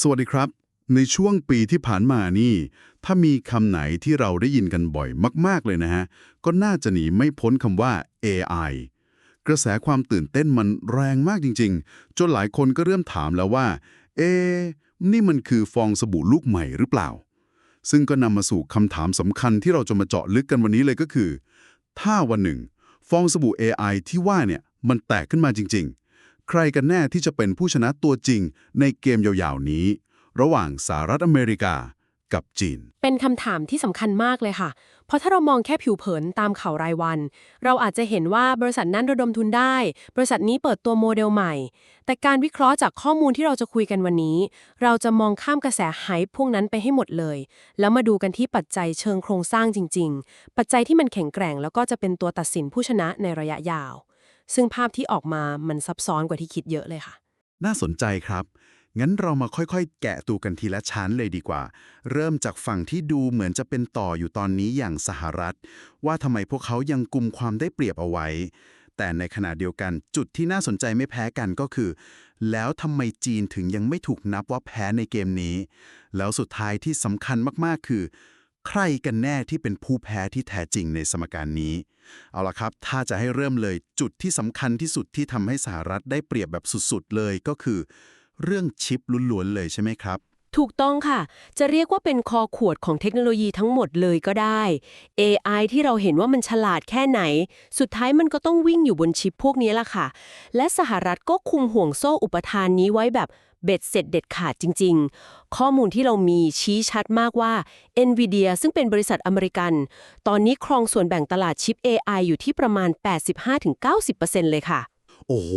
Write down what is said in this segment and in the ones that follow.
สวัสดีครับ ในช่วงปีที่ผ่านมานี่ ถ้ามีคำไหนที่เราได้ยินกันบ่อยมาก ๆ เลยนะฮะ ก็น่าจะหนีไม่พ้นคำว่า AI กระแสความตื่นเต้นมันแรงมากจริง ๆ จนหลายคนก็เริ่มถามแล้วว่า เอะนี่มันคือฟองสบู่ลูกใหม่หรือเปล่า ซึ่งก็นำมาสู่คำถามสำคัญที่เราจะมาเจาะลึกกันวันนี้เลยก็คือ ถ้าวันหนึ่ง ฟองสบู่ AI ที่ว่าเนี่ยมันแตกขึ้นมาจริง ๆ ใครกันแน่ที่จะเป็นผู้ชนะตัวจริงในเกมยาวๆนี้ ระหว่างสหรัฐอเมริกากับจีน เป็นคำถามที่สำคัญมากเลยค่ะ เพราะถ้าเรามองแค่ผิวเผินตามข่าวรายวัน เราอาจจะเห็นว่าบริษัทนั้นระดมทุนได้ บริษัทนี้เปิดตัวโมเดลใหม่ แต่การวิเคราะห์จากข้อมูลที่เราจะคุยกันวันนี้ เราจะมองข้ามกระแสไฮพวกนั้นไปให้หมดเลย แล้วมาดูกันที่ปัจจัยเชิงโครงสร้างจริง ๆ ปัจจัยที่มันแข็งแกร่งแล้วก็จะเป็นตัวตัดสินผู้ชนะในระยะยาว ซึ่งภาพที่ออกมามันซับซ้อนกว่าที่คิดเยอะเลยค่ะ น่าสนใจครับ งั้นเรามาค่อยๆ แกะตูกันทีละชั้นเลยดีกว่า เริ่มจากฝั่งที่ดูเหมือนจะเป็นต่ออยู่ตอนนี้อย่างสหรัฐ ว่าทำไมพวกเขายังกุมความได้เปรียบเอาไว้ แต่ในขณะเดียวกันจุดที่น่าสนใจไม่แพ้กันก็คือ แล้วทำไมจีนถึงยังไม่ถูกนับว่าแพ้ในเกมนี้ แล้วสุดท้ายที่สำคัญมากๆคือ ใครกันแน่ที่เป็นผู้แพ้ที่แท้จริงในสมการนี้ เอาละครับ ถ้าจะให้เริ่มเลยจุดที่สำคัญที่สุดที่ทำให้สหรัฐได้เปรียบแบบสุดๆเลยก็คือ เรื่องชิปล้วนๆเลยใช่ไหมครับ ถูกต้องค่ะ จะเรียกว่าเป็นคอขวดของเทคโนโลยีทั้งหมดเลยก็ได้ AI ที่เราเห็นว่ามันฉลาดแค่ไหน สุดท้ายมันก็ต้องวิ่งอยู่บนชิปพวกนี้ล่ะค่ะ และสหรัฐก็คุมห่วงโซ่อุปทานนี้ไว้แบบเบ็ดเสร็จเด็ดขาดจริง ๆ ข้อมูลที่เรามีชี้ชัดมากว่า NVIDIA ซึ่งเป็นบริษัทอเมริกัน ตอนนี้ครองส่วนแบ่งตลาดชิป AI อยู่ที่ประมาณ 85-90%เลยค่ะ โอ้โห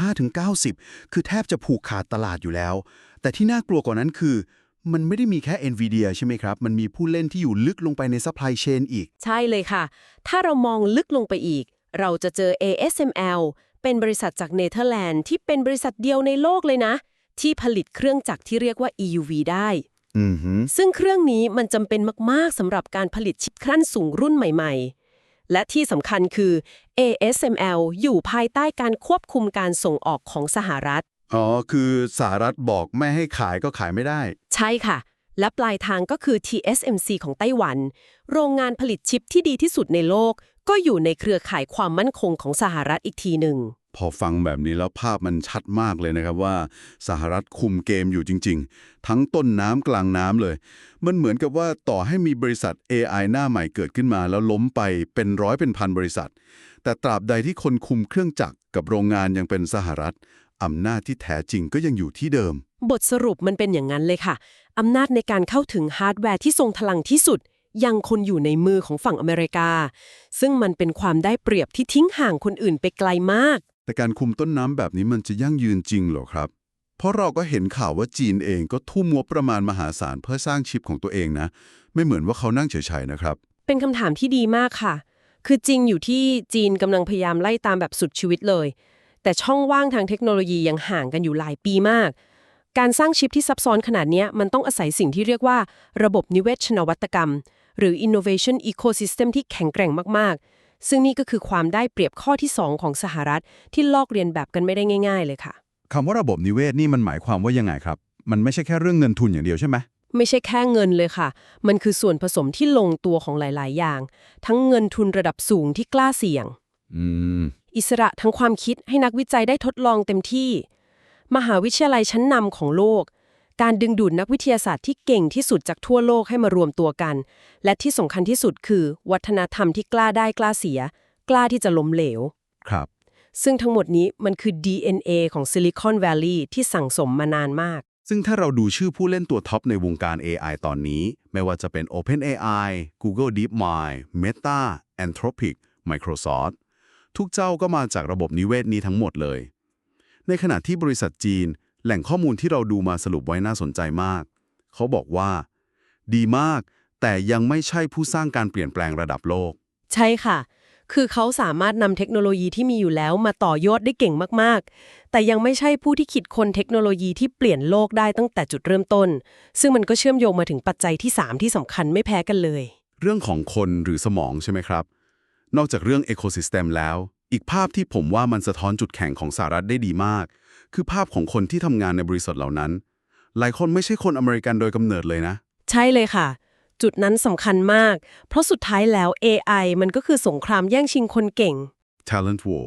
85-90 คือแทบจะผูกขาดตลาดอยู่แล้ว แต่ที่น่ากลัวกว่านั้นคือ มันไม่ได้มีแค่ NVIDIA ใช่ไหมครับ มันมีผู้เล่นที่อยู่ลึกลงไปใน supply chain อีก ใช่เลยค่ะ ถ้าเรามองลึกลงไปอีก เราจะเจอ ASML เป็นบริษัทจากเนเธอร์แลนด์ที่เป็นบริษัทเดียวในโลกเลยนะ ที่ผลิตเครื่องจักรที่เรียกว่า EUV ได้อือหือซึ่งเครื่องนี้มันจำเป็นมาก ๆสำหรับการผลิตชิปขั้นสูงรุ่นใหม่ ๆ และที่สำคัญคือ ASML อยู่ภายใต้การควบคุมการส่งออกของสหรัฐ อ๋อ คือสหรัฐบอกไม่ให้ขายก็ขายไม่ได้ ใช่ค่ะ และปลายทางก็คือ TSMC ของไต้หวัน โรงงานผลิตชิปที่ดีที่สุดในโลก ก็อยู่ในเครือข่ายความมั่นคงของสหรัฐอีกทีหนึ่ง พอฟังแบบนี้แล้วภาพมันชัดมากเลยนะครับว่าสหรัฐคุมเกมอยู่จริง ๆ ทั้งต้นน้ำกลางน้ำเลย มันเหมือนกับว่าต่อให้มีบริษัท AI หน้าใหม่เกิดขึ้นมา แล้วล้มไปเป็นร้อยเป็นพันบริษัท แต่ตราบใดที่คนคุมเครื่องจักรกับโรงงานยังเป็นสหรัฐอำนาจที่แท้จริงก็ยังอยู่ที่เดิม บทสรุปมันเป็นอย่างนั้นเลยค่ะ อำนาจในการเข้าถึงฮาร์ดแวร์ที่ทรงพลังที่สุด ยังคงอยู่ในมือของฝั่งอเมริกา ซึ่งมันเป็นความได้เปรียบที่ทิ้งห่างคนอื่นไปไกลมาก แต่การคุมต้นน้ำแบบนี้มันจะยั่งยืนจริงเหรอครับ เพราะเราก็เห็นข่าวว่าจีนเองก็ทุ่มงบประมาณมหาศาลเพื่อสร้างชิปของตัวเองนะ ไม่เหมือนว่าเขานั่งเฉยๆนะครับ เป็นคำถามที่ดีมากค่ะ คือจริงอยู่ที่จีนกำลังพยายามไล่ตามแบบสุดชีวิตเลย แต่ช่องว่างทางเทคโนโลยียังห่างกันอยู่หลายปีมาก การสร้างชิปที่ซับซ้อนขนาดนี้มันต้องอาศัยสิ่งที่เรียกว่าระบบนิเวศนวัตกรรม หรือ innovation ecosystem ที่แข็งแกร่งมากๆ ซึ่งนี่ก็คือความได้เปรียบข้อที่ 2 ของสหรัฐ ที่ลอกเรียนแบบกันไม่ได้ง่าย ๆ เลยค่ะคำว่าระบบนิเวศนี่มันหมายความว่ายังไงครับ มันไม่ใช่แค่เรื่องเงินทุนอย่างเดียวใช่ไหมไม่ใช่แค่เงินเลยค่ะ มันคือส่วนผสมที่ลงตัวของหลาย ๆ อย่าง ทั้งเงินทุนระดับสูงที่กล้าเสี่ยงอืมอิสระทางความคิดให้นักวิจัยได้ทดลองเต็มที่ มหาวิทยาลัยชั้นนำของโลก การดึงดูดนักวิทยาศาสตร์ที่เก่งที่สุดจากทั่วโลกให้มารวมตัวกัน และที่สำคัญที่สุดคือ วัฒนธรรมที่กล้าได้กล้าเสีย กล้าที่จะล้มเหลว ครับ ซึ่งทั้งหมดนี้มันคือ DNA ของ Silicon Valley ที่สั่งสมมานานมาก ซึ่งถ้าเราดูชื่อผู้เล่นตัวท็อปในวงการ AI ตอนนี้ ไม่ว่าจะเป็น OpenAI Google DeepMind Meta Anthropic Microsoft ทุกเจ้าก็มาจากระบบนิเวศนี้ทั้งหมดเลย ในขณะที่บริษัทจีน แหล่งข้อมูลที่เราดูมาสรุปไว้น่าสนใจมาก เขาบอกว่า ดีมาก แต่ยังไม่ใช่ผู้สร้างการเปลี่ยนแปลงระดับโลก ใช่ค่ะ คือเขาสามารถนำเทคโนโลยีที่มีอยู่แล้วมาต่อยอดได้เก่งมากๆ แต่ยังไม่ใช่ผู้ที่คิดคนเทคโนโลยีที่เปลี่ยนโลกได้ตั้งแต่จุดเริ่มต้น ซึ่งมันก็เชื่อมโยงมาถึงปัจจัยที่ 3 ที่สำคัญไม่แพ้กันเลย เรื่องของคนหรือสมองใช่ไหมครับ นอกจากเรื่อง Ecosystem แล้ว อีกภาพที่ผมว่ามันสะท้อนจุดแข็งของสหรัฐได้ดีมาก คือภาพของคนที่ทำงานในบริษัทเหล่านั้น หลายคนไม่ใช่คนอเมริกันโดยกำเนิดเลยนะ ใช่เลยค่ะ จุดนั้นสำคัญมาก เพราะสุดท้ายแล้ว AI มันก็คือสงครามแย่งชิงคนเก่ง talent war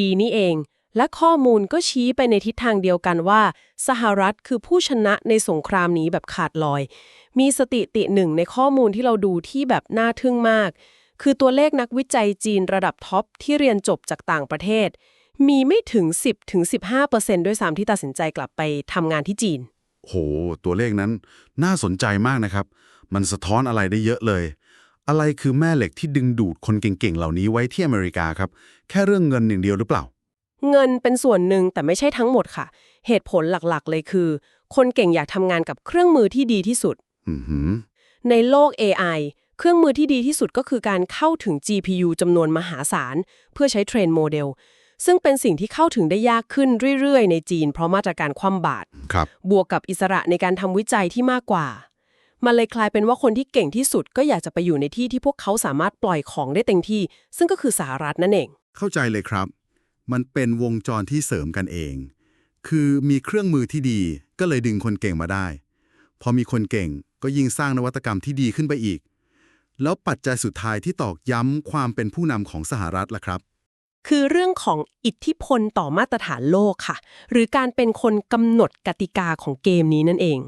ดีๆ นี่เอง และข้อมูลก็ชี้ไปในทิศทางเดียวกันว่า สหรัฐคือผู้ชนะในสงครามนี้แบบขาดลอย มีสติติหนึ่งในข้อมูลที่เราดูที่แบบน่าทึ่งมาก คือตัวเลขนักวิจัยจีนระดับท็อปที่เรียนจบจากต่างประเทศ มีไม่ถึง 10-15%ด้วยซ้ำที่ตัดสินใจกลับไปทำงานที่จีน โห ตัวเลขนั้นน่าสนใจมากนะครับ มันสะท้อนอะไรได้เยอะเลย อะไรคือแม่เหล็กที่ดึงดูดคนเก่งๆ เหล่านี้ไว้ที่อเมริกาครับ แค่เรื่องเงินอย่างเดียวหรือเปล่า เงินเป็นส่วนหนึ่งแต่ไม่ใช่ทั้งหมดค่ะ เหตุผลหลักๆ เลยคือ คนเก่งอยากทำงานกับเครื่องมือที่ดีที่สุดอือหือในโลก AI เครื่องมือที่ดีที่สุดก็คือการเข้าถึง GPU จำนวนมหาศาล เพื่อใช้เทรนโมเดล ซึ่งเป็นสิ่งที่เข้าถึงได้ยากขึ้นเรื่อยๆ ในจีน เพราะมาตรการคว่ำบาตรครับ บวกกับอิสระในการทำวิจัยที่มากกว่า มันเลยกลายเป็นว่าคนที่เก่งที่สุดก็อยากจะไปอยู่ในที่ที่พวกเขาสามารถปล่อยของได้เต็มที่ ซึ่งก็คือสหรัฐนั่นเอง เข้าใจเลยครับ มันเป็นวงจรที่เสริมกันเอง คือมีเครื่องมือที่ดีก็เลยดึงคนเก่งมาได้ พอมีคนเก่งก็ยิ่งสร้างนวัตกรรมที่ดีขึ้นไปอีก แล้วปัจจัยสุดท้ายที่ตอกย้ำความเป็นผู้นำของสหรัฐล่ะครับ คือเรื่องของอิทธิพลต่อมาตรฐานโลกค่ะ หรือการเป็นคนกำหนดกติกาของเกมนี้นั่นเอง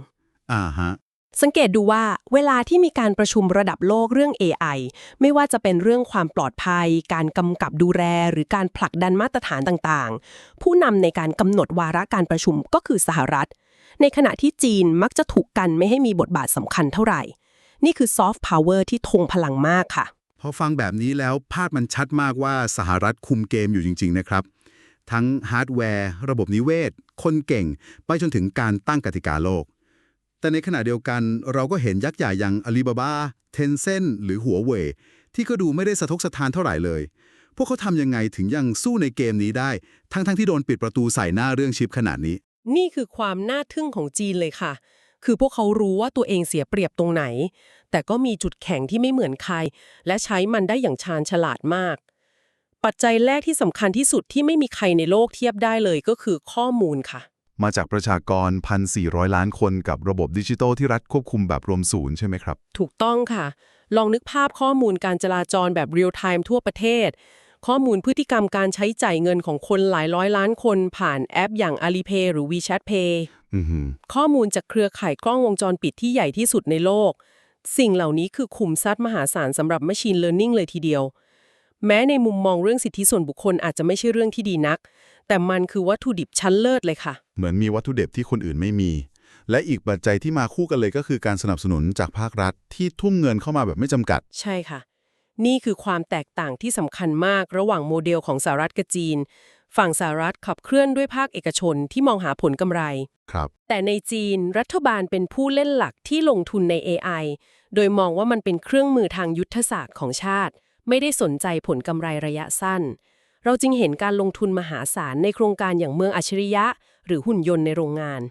อ่าฮะ สังเกตดูว่าเวลาที่มีการประชุมระดับโลกเรื่อง AI ไม่ว่าจะเป็นเรื่องความปลอดภัย การกำกับดูแล หรือการผลักดันมาตรฐานต่างๆ ผู้นำในการกำหนดวาระการประชุมก็คือสหรัฐ ในขณะที่จีนมักจะถูกกันไม่ให้มีบทบาทสำคัญเท่าไหร่ นี่คือซอฟต์พาวเวอร์ที่ทงพลังมากค่ะพ อฟังแบบนี้แล้วภาพมันชัดมากว่าสหรัฐคุมเกมอยู่จริง ๆ นะครับ ทั้งฮาร์ดแวร์ ระบบนิเวศ คนเก่ง ไปจนถึงการตั้งกติกาโลก แต่ในขณะเดียวกันเราก็เห็นยักษ์ใหญ่อย่างอาลีบาบาเทนเซนหรือหัวเว่ยที่ก็ดูไม่ได้สะทกสะทานเท่าไหร่เลย พวกเขาทำยังไงถึงยังสู้ในเกมนี้ได้ ทั้งๆที่โดนปิดประตูใส่หน้าเรื่องชิปขนาดนี้ นี่คือความน่าทึ่งของจีนเลยค่ะ คือพวกเขารู้ว่าตัวเองเสียเปรียบตรงไหน แต่ก็มีจุดแข็งที่ไม่เหมือนใคร และใช้มันได้อย่างชาญฉลาดมาก ปัจจัยแรกที่สำคัญที่สุดที่ไม่มีใครในโลกเทียบได้เลยก็คือข้อมูลค่ะ มาจากประชากร 1,400 ล้านคนกับระบบดิจิทัลที่รัฐควบคุมแบบรวมศูนย์ใช่ไหมครับ ถูกต้องค่ะ ลองนึกภาพข้อมูลการจราจรแบบเรียลไทม์ทั่วประเทศ ข้อมูลพฤติกรรมการใช้จ่ายเงินของคนหลายร้อยล้านคนผ่านแอปอย่าง Alipay หรือ WeChat Pay อือหือข้อมูลจากเครือข่ายกล้องวงจรปิดที่ใหญ่ที่สุดในโลก สิ่งเหล่านี้คือขุมทรัพย์มหาศาลสำหรับ Machine Learning เลยทีเดียว แม้ในมุมมองเรื่องสิทธิส่วนบุคคลอาจจะไม่ใช่เรื่องที่ดีนัก แต่มันคือวัตถุดิบชั้นเลิศเลยค่ะ เหมือนมีวัตถุดิบที่คนอื่นไม่มี และอีกปัจจัยที่มาคู่กันเลยก็คือการสนับสนุนจากภาครัฐที่ทุ่มเงินเข้ามาแบบไม่จำกัด ใช่ค่ะ นี่คือความแตกต่างที่สำคัญมากระหว่างโมเดลของสหรัฐกับจีน ฝั่งสหรัฐขับเคลื่อนด้วยภาคเอกชนที่มองหาผลกำไร ครับ แต่ในจีนรัฐบาลเป็นผู้เล่นหลักที่ลงทุนใน AI โดยมองว่ามันเป็นเครื่องมือทางยุทธศาสตร์ของชาติ ไม่ได้สนใจผลกำไรระยะสั้น เราจึงเห็นการลงทุนมหาศาลในโครงการอย่างเมืองอัจฉริยะ หรือหุ่นยนต์ในโรงงาน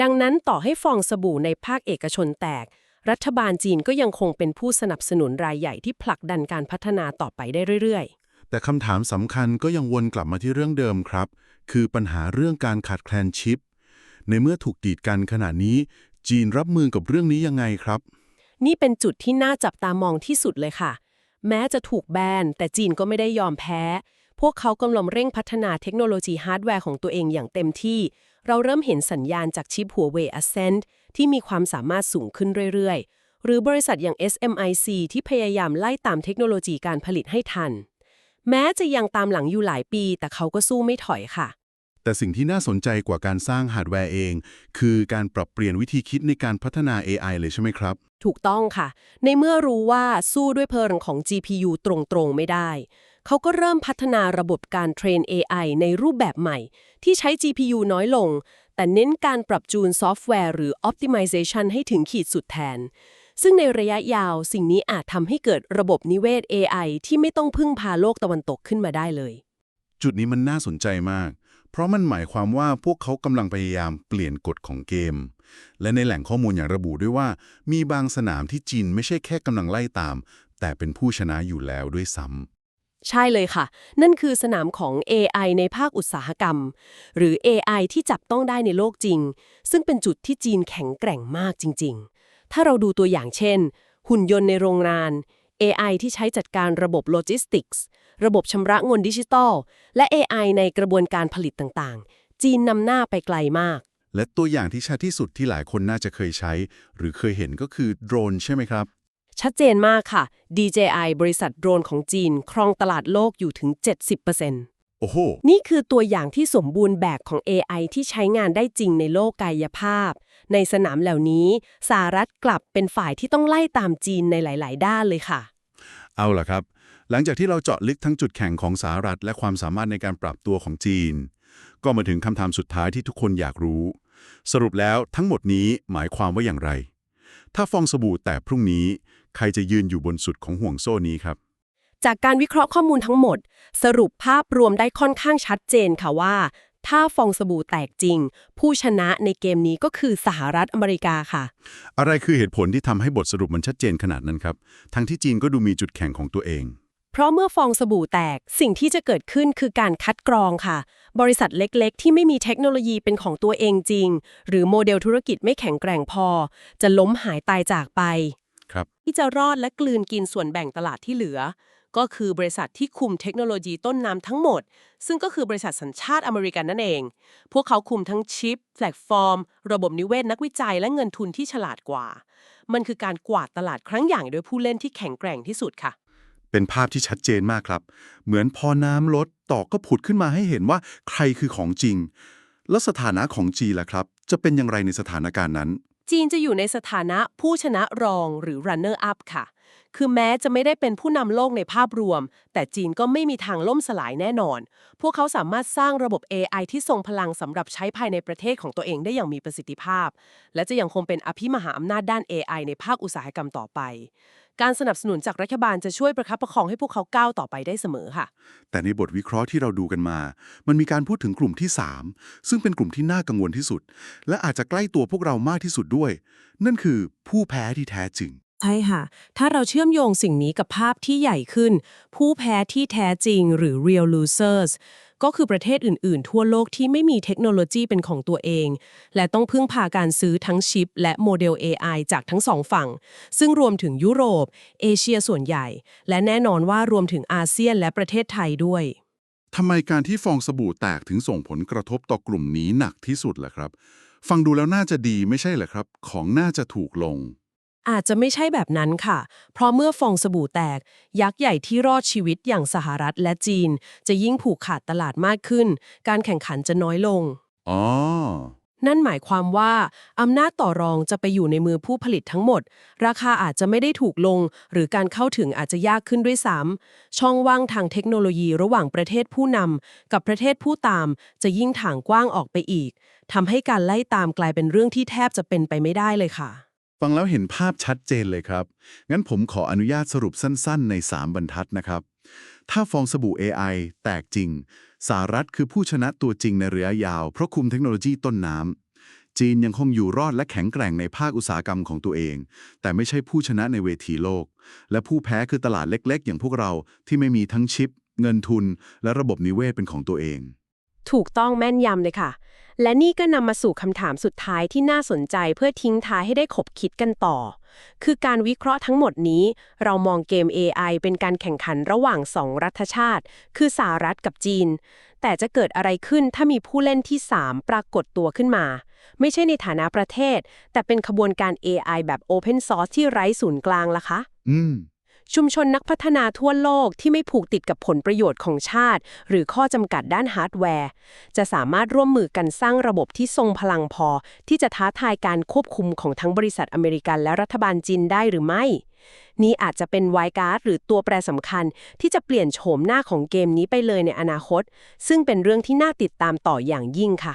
ดังนั้นต่อให้ฟองสบู่ในภาคเอกชนแตก รัฐบาลจีนก็ยังคงเป็นผู้สนับสนุนรายใหญ่ที่ผลักดันการพัฒนาต่อไปได้เรื่อย แต่คำถามสำคัญก็ยังวนกลับมาที่เรื่องเดิมครับ คือปัญหาเรื่องการขาดแคลนชิป ในเมื่อถูกกีดกันขนาดนี้ จีนรับมือกับเรื่องนี้ยังไงครับ นี่เป็นจุดที่น่าจับตามองที่สุดเลยค่ะ แม้จะถูกแบนแต่จีนก็ไม่ได้ยอมแพ้ พวกเขากำลังเร่งพัฒนาเทคโนโลยีฮาร์ดแวร์ของตัวเองอย่างเต็มที่ เราเริ่มเห็นสัญญาณจากชิปหัวเว่ย Ascend ที่มีความสามารถสูงขึ้นเรื่อยๆ หรือบริษัทอย่าง SMIC ที่พยายามไล่ตามเทคโนโลยีการผลิตให้ทัน แม้จะยังตามหลังอยู่หลายปี แต่เขาก็สู้ไม่ถอยค่ะ แต่สิ่งที่น่าสนใจกว่าการสร้างฮาร์ดแวร์เอง คือการปรับเปลี่ยนวิธีคิดในการพัฒนา AI เลยใช่ไหมครับ ถูกต้องค่ะ ในเมื่อรู้ว่าสู้ด้วยเพลิงของ GPU ตรงๆ ไม่ได้ เขาก็เริ่มพัฒนาระบบการเทรน AI ในรูปแบบใหม่ ที่ใช้ GPU น้อยลง แต่เน้นการปรับจูนซอฟต์แวร์หรือ Optimization ให้ถึงขีดสุดแทน ซึ่งในระยะยาวสิ่งนี้อาจทำให้เกิดระบบนิเวศ AI ที่ไม่ต้องพึ่งพาโลกตะวันตกขึ้นมาได้เลย จุดนี้มันน่าสนใจมาก เพราะมันหมายความว่าพวกเขากำลังพยายามเปลี่ยนกฎของเกม และในแหล่งข้อมูลอย่างระบุด้วยว่า มีบางสนามที่จีนไม่ใช่แค่กำลังไล่ตาม แต่เป็นผู้ชนะอยู่แล้วด้วยซ้ใช่เลยค่ะ นั่นคือสนามของ AI ในภาคอุตสาหกรรม หรือ AI ที่จับต้องได้ในโลกจริง ซึ่งเป็นจุดที่จีนแข็งแกร่งมากจริงๆ ถ้าเราดูตัวอย่างเช่น หุ่นยนต์ในโรงงาน AI ที่ใช้จัดการระบบโลจิสติกส์ ระบบชำระเงินดิจิทัลและ AI ในกระบวนการผลิตต่างๆ จีนนำหน้าไปไกลมาก และตัวอย่างที่ชัดที่สุดที่หลายคนน่าจะเคยใช้ หรือเคยเห็นก็คือโดรนใช่ไหมครับ ชัดเจนมากค่ะ DJI บริษัทโดรนของจีน ครองตลาดโลกอยู่ถึง 70% โอ้โห นี่คือตัวอย่างที่สมบูรณ์แบบของ AI ที่ใช้งานได้จริงในโลกกายภาพ ในสนามเหล่านี้สหรัฐกลับเป็นฝ่ายที่ต้องไล่ตามจีนในหลาย ๆ ด้านเลยค่ะ เอาล่ะครับ หลังจากที่เราเจาะลึกทั้งจุดแข็งของสหรัฐ และความสามารถในการปรับตัวของจีน ก็มาถึงคำถามสุดท้ายที่ทุกคนอยากรู้ สรุปแล้วทั้งหมดนี้หมายความว่าอย่างไร ถ้าฟองสบู่แตกพรุ่งนี้ ใครจะยืนอยู่บนสุดของห่วงโซ่นี้ครับ จากการวิเคราะห์ข้อมูลทั้งหมด สรุปภาพรวมได้ค่อนข้างชัดเจนค่ะว่า ถ้าฟองสบู่แตกจริง ผู้ชนะในเกมนี้ก็คือสหรัฐอเมริกาค่ะ อะไรคือเหตุผลที่ทำให้บทสรุปมันชัดเจนขนาดนั้นครับ ทั้งที่จีนก็ดูมีจุดแข็งของตัวเอง เพราะเมื่อฟองสบู่แตกสิ่งที่จะเกิดขึ้นคือการคัดกรองค่ะ บริษัทเล็กๆ ที่ไม่มีเทคโนโลยีเป็นของตัวเองจริง หรือโมเดลธุรกิจไม่แข็งแกร่งพอ จะล้มหายตายจากไป ครับ ที่จะรอดและกลืนกินส่วนแบ่งตลาดที่เหลือ ก็คือบริษัทที่คุมเทคโนโลยีต้นน้ำทั้งหมด ซึ่งก็คือบริษัทสัญชาติอเมริกันนั่นเอง พวกเขาคุมทั้งชิป แพลตฟอร์ม ระบบนิเวศนักวิจัยและเงินทุนที่ฉลาดกว่า มันคือการกวาดตลาดครั้งใหญ่โดยผู้เล่นที่แข็งแกร่งที่สุดค่ะ เป็นภาพที่ชัดเจนมากครับ เหมือนพอน้ำลดตอกก็ผุดขึ้นมาให้เห็นว่าใครคือของจริง แล้วสถานะของจีนล่ะครับ จะเป็นอย่างไรในสถานการณ์นั้นจีนจะอยู่ในสถานะผู้ชนะรองหรือ runner up ค่ะ คือแม้จะไม่ได้เป็นผู้นำโลกในภาพรวม แต่จีนก็ไม่มีทางล่มสลายแน่นอน พวกเขาสามารถสร้างระบบ AI ที่ทรงพลังสำหรับใช้ภายในประเทศของตัวเองได้อย่างมีประสิทธิภาพ และจะยังคงเป็นอภิมหาอำนาจด้าน AI ในภาคอุตสาหกรรมต่อไป การสนับสนุนจากรัฐบาลจะช่วยประคับประคองให้พวกเขาก้าวต่อไปได้เสมอค่ะ แต่ในบทวิเคราะห์ที่เราดูกันมา มันมีการพูดถึงกลุ่มที่ 3 ซึ่งเป็นกลุ่มที่น่ากังวลที่สุด และอาจจะใกล้ตัวพวกเรามากที่สุดด้วย นั่นคือผู้แพ้ที่แท้จริง ใช่ค่ะ ถ้าเราเชื่อมโยงสิ่งนี้กับภาพที่ใหญ่ขึ้น ผู้แพ้ที่แท้จริงหรือ real losers ก็คือประเทศอื่น ๆ ทั่วโลกที่ไม่มีเทคโนโลยีเป็นของตัวเอง และต้องพึ่งพาการซื้อทั้งชิป และโมเดล AI จากทั้งสองฝั่ง ซึ่งรวมถึงยุโรป เอเชียส่วนใหญ่ และแน่นอนว่ารวมถึงอาเซียนและประเทศไทยด้วยทำไมการที่ฟองสบู่แตกถึงส่งผลกระทบต่อกลุ่มนี้หนักที่สุดล่ะครับ ฟังดูแล้วน่าจะดีไม่ใช่เหรอครับ ของน่าจะถูกลง อาจจะไม่ใช่แบบนั้นค่ะ เพราะเมื่อฟองสบู่แตก ยักษ์ใหญ่ที่รอดชีวิตอย่างสหรัฐและจีน จะยิ่งผูกขาดตลาดมากขึ้น การแข่งขันจะน้อยลง อ๋อ นั่นหมายความว่า อำนาจต่อรองจะไปอยู่ในมือผู้ผลิตทั้งหมด ราคาอาจจะไม่ได้ถูกลง หรือการเข้าถึงอาจจะยากขึ้นด้วยซ้ำช่องว่างทางเทคโนโลยีระหว่างประเทศผู้นำกับประเทศผู้ตาม จะยิ่งถ่างกว้างออกไปอีกทำให้การไล่ตามกลายเป็นเรื่องที่แทบจะเป็นไปไม่ได้เลยค่ะ ฟังแล้วเห็นภาพชัดเจนเลยครับ งั้นผมขออนุญาตสรุปสั้นๆ ใน 3 บรรทัดนะครับ ถ้าฟองสบู่ AI แตกจริง สหรัฐคือผู้ชนะตัวจริงในระยะยาว เพราะคุมเทคโนโลยีต้นน้ำ จีนยังคงอยู่รอดและแข็งแกร่งในภาคอุตสาหกรรมของตัวเอง แต่ไม่ใช่ผู้ชนะในเวทีโลก และผู้แพ้คือตลาดเล็ก ๆ อย่างพวกเราที่ไม่มีทั้งชิป เงินทุน และระบบนิเวศเป็นของตัวเอง ถูกต้องแม่นยำเลยค่ะ และนี่ก็นำมาสู่คำถามสุดท้ายที่น่าสนใจเพื่อทิ้งท้ายให้ได้ขบคิดกันต่อ คือการวิเคราะห์ทั้งหมดนี้ เรามองเกม AI เป็นการแข่งขันระหว่างสองรัฐชาติ คือสหรัฐกับจีน แต่จะเกิดอะไรขึ้นถ้ามีผู้เล่นที่ 3 ปรากฏตัวขึ้นมา ไม่ใช่ในฐานะประเทศ แต่เป็นขบวนการ AI แบบ Open Source ที่ไร้ศูนย์กลางล่ะคะ อืม ชุมชนนักพัฒนาทั่วโลกที่ไม่ผูกติดกับผลประโยชน์ของชาติ หรือข้อจำกัดด้านฮาร์ดแวร์ จะสามารถร่วมมือกันสร้างระบบที่ทรงพลังพอ ที่จะท้าทายการควบคุมของทั้งบริษัทอเมริกันและรัฐบาลจีนได้หรือไม่ นี่อาจจะเป็นไวการ์ดหรือตัวแปรสำคัญ ที่จะเปลี่ยนโฉมหน้าของเกมนี้ไปเลยในอนาคต ซึ่งเป็นเรื่องที่น่าติดตามต่ออย่างยิ่งค่ะ